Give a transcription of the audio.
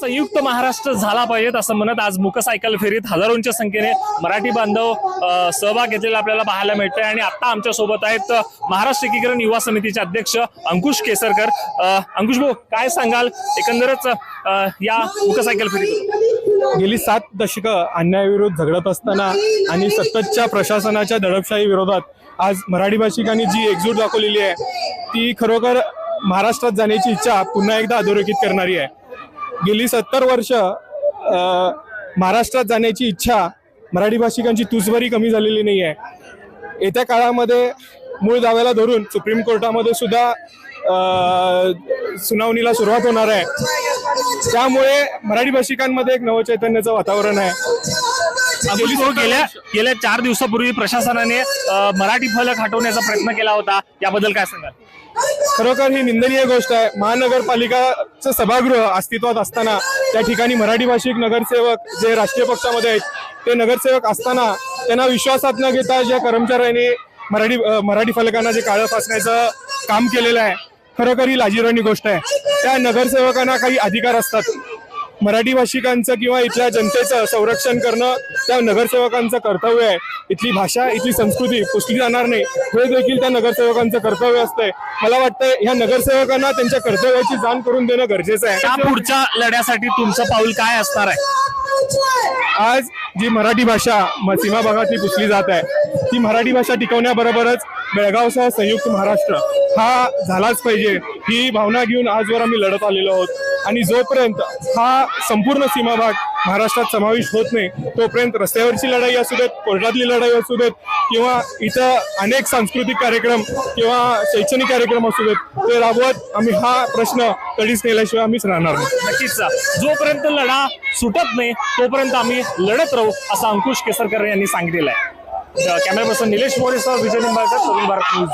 संयुक्त महाराष्ट्र झाला पाहिजेत असं म्हणत आज मुकसायकल फेरीत हजारोंच्या संख्येने मराठी बांधव सहभाग घेतलेला आपल्याला पाहायला मिळतंय. आणि आता आमच्यासोबत आहेत महाराष्ट्र एकीकरण युवा समितीचे अध्यक्ष अंकुश केसरकर. अंकुश भाऊ काय सांगाल? एकंदरच या मुकसायकल फेरीत. गेली सात दशकं अन्यायाविरुद्ध झगडत असताना आणि सततच्या प्रशासनाच्या दडपशाही विरोधात आज मराठी भाषिकांनी जी एकजूट दाखवलेली आहे ती खरोखर महाराष्ट्रात जाण्याची इच्छा पुन्हा एकदा अधोरेखित करणारी आहे. गेली सत्तर वर्ष महाराष्ट्रात जाण्याची इच्छा मराठी भाषिकांची तुसभरी कमी झालेली नाही आहे. येत्या काळामध्ये मूळ दाव्याला धरून सुप्रीम कोर्टामध्ये सुद्धा सुनावणीला सुरुवात होणार आहे. त्यामुळे मराठी भाषिकांमध्ये एक नवचैतन्याचं वातावरण आहे. गेल्या गेल्या चार दिवसापूर्वी प्रशासनाने मराठी फलक हटवण्याचा प्रयत्न केला होता. याबद्दल काय सांगाल? खरोखर ही निंदनीय गोष्ट आहे. महानगरपालिकाचं सभागृह अस्तित्वात असताना त्या ठिकाणी मराठी भाषिक नगरसेवक जे राष्ट्रीय पक्षामध्ये आहेत ते नगरसेवक असताना त्यांना विश्वासात न घेता ज्या कर्मचाऱ्यांनी मराठी मराठी फलकांना जे काळं फासण्याचं काम केलेलं आहे खरोखर ही लाजिरवाणी गोष्ट आहे. त्या नगरसेवकांना काही अधिकार असतात. मराठी भाषिकांचं किंवा इथल्या जनतेचं संरक्षण करणं त्या नगरसेवकांचं कर्तव्य आहे. इथली भाषा इथली संस्कृती पुसली जाणार नाही. हे देखील त्या नगरसेवकांचं कर्तव्य असतंय. मला वाटतंय ह्या नगरसेवकांना त्यांच्या कर्तव्याची जाण करून देणं गरजेचं त्या आहे पुढच्या लढ्यासाठी तुमचं पाऊल काय असणार आहे? आज जी मराठी भाषा सीमा भागातली पुसली जात आहे ती मराठी भाषा टिकवण्याबरोबरच बेळगावसह संयुक्त महाराष्ट्र हा झालाच पाहिजे. ही भावना घेऊन आजवर आम्ही लढत आलेलो आहोत. आणि जोपर्यंत हा संपूर्ण सीमाभाग महाराष्ट्रात समावेश होत नाही तोपर्यंत रस्त्यावरची लढाई असू देत कोर्टातली लढाई असू देत किंवा इथं अनेक सांस्कृतिक कार्यक्रम किंवा शैक्षणिक कार्यक्रम असू देत ते राबवत आम्ही हा प्रश्न कधीच नेल्याशिवाय आम्हीच राहणार नाही. नक्कीच. जोपर्यंत लढा सुटत नाही तोपर्यंत आम्ही लढत राहू असा अंकुश केसरकर यांनी सांगितलेलं आहे. कॅमेरा पर्सन निलेश मोरेसह विजय निंबाळकर नवीन भारत न्यूज